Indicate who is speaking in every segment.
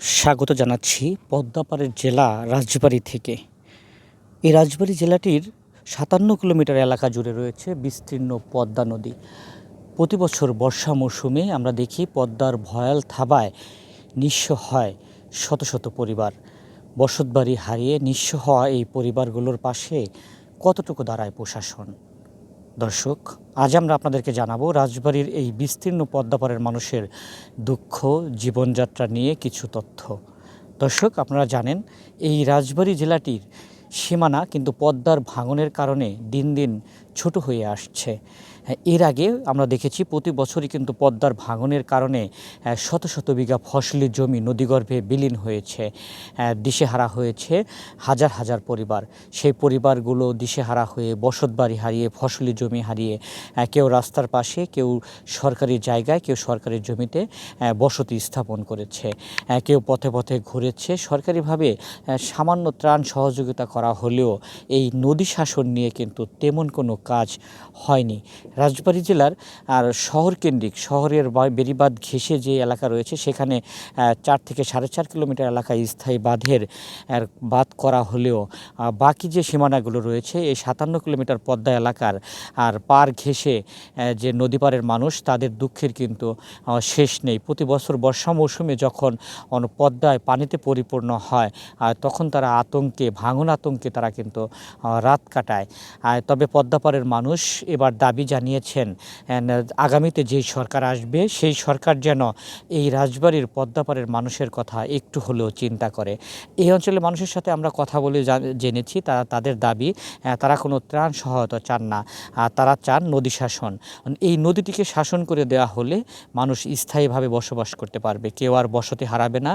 Speaker 1: স্বাগত জানাচ্ছি পদ্মাপাড়ের জেলা রাজবাড়ি থেকে। এই রাজবাড়ি জেলাটির সাতান্ন কিলোমিটার এলাকা জুড়ে রয়েছে বিস্তীর্ণ পদ্মা নদী। প্রতি বছর বর্ষা মৌসুমে আমরা দেখি পদ্মার ভয়াল থাবায় নিঃস্ব হয় শত শত পরিবার। বসতবাড়ি হারিয়ে নিঃস্ব হওয়া এই পরিবারগুলোর পাশে কতটুকু দাঁড়ায় প্রশাসন? দর্শক, আজ আমরা আপনাদেরকে জানাব রাজবাড়ির এই বিস্তীর্ণ পদ্মাপাড়ের মানুষের দুঃখ, জীবনযাত্রা নিয়ে কিছু তথ্য। দর্শক, আপনারা জানেন, এই রাজবাড়ি জেলাটির সীমানা কিন্তু পদ্মার ভাঙনের কারণে দিন দিন ছোট হয়ে আসছে। এর আগে আমরা দেখেছি প্রতি বছরই কিন্তু পদ্মার ভাঙনের কারণে শত শত বিঘা ফসলি জমি নদীগর্ভে বিলীন হয়েছে দিশেহারা হয়েছে হাজার হাজার পরিবার। সেই পরিবারগুলো দিশেহারা হয়ে বসতবাড়ি হারিয়ে ফসলি জমি হারিয়ে কেউ রাস্তার পাশে, কেউ সরকারি জায়গায়, কেউ সরকারি জমিতে বসতি স্থাপন করেছে কেউ পথে পথে ঘুরেছে। সরকারিভাবে সামান্য ত্রাণ সহযোগিতা করা হলেও এই নদী শাসন নিয়ে কিন্তু তেমন কোনো কাজ হয়নি। রাজবাড়ী জেলার, আর শহর কেন্দ্রিক শহরের বা- বেড়িবাঁধ ঘেঁষে যে এলাকা রয়েছে, সেখানে চার থেকে সাড়ে চার কিলোমিটার এলাকায় স্থায়ী বাঁধের বাঁধ করা হলেও বাকি যে সীমানাগুলো রয়েছে, এই সাতান্ন কিলোমিটার পদ্মা এলাকার, আর পার ঘেঁষে যে নদী পাড়ের মানুষ, তাদের দুঃখের কিন্তু শেষ নেই। প্রতি বছর বর্ষা মৌসুমে যখন পদ্মায় পানিতে পরিপূর্ণ হয় আর তখন তারা আতঙ্কে, ভাঙন আতঙ্কে তারা কিন্তু রাত কাটায়। তবে পদ্মাপাড়ের মানুষ এবার দাবি জানিয়েছেন আগামীতে যেই সরকার আসবে, সেই সরকার যেন এই রাজবাড়ির পদ্মাপাড়ের মানুষের কথা একটু হলেও চিন্তা করে। এই অঞ্চলের মানুষের সাথে আমরা কথা বলে জেনেছি, তারা তাদের দাবি তারা কোনো ত্রাণ সহায়তা চান না তারা চান নদী শাসন। এই নদীটিকে শাসন করে দেওয়া হলে মানুষ স্থায়ীভাবে বসবাস করতে পারবে। কেউ আর বসতি হারাবে না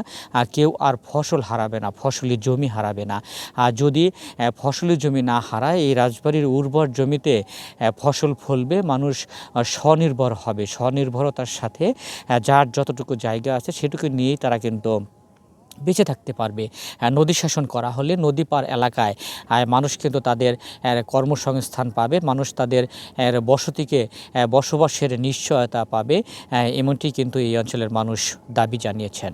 Speaker 1: কেউ আর ফসল হারাবে না, ফসলি জমি হারাবে না। আর যদি ফসলি জমি না হারায়, এই রাজবাড়ির উর্বর জমিতে আহ, ফসল ফলবে মানুষ স্বনির্ভর হবে। স্বনির্ভরতার সাথে যার যতটুকু জায়গা আছে সেটুকু নিয়েই তারা কিন্তু বেঁচে থাকতে পারবে। নদী শাসন করা হলে নদী পার এলাকায় মানুষ কিন্তু তাদের কর্মসংস্থান পাবে মানুষ তাদের বসতিকে বসবাসের নিশ্চয়তা পাবে এমনটি কিন্তু এই অঞ্চলের মানুষ দাবি জানিয়েছেন।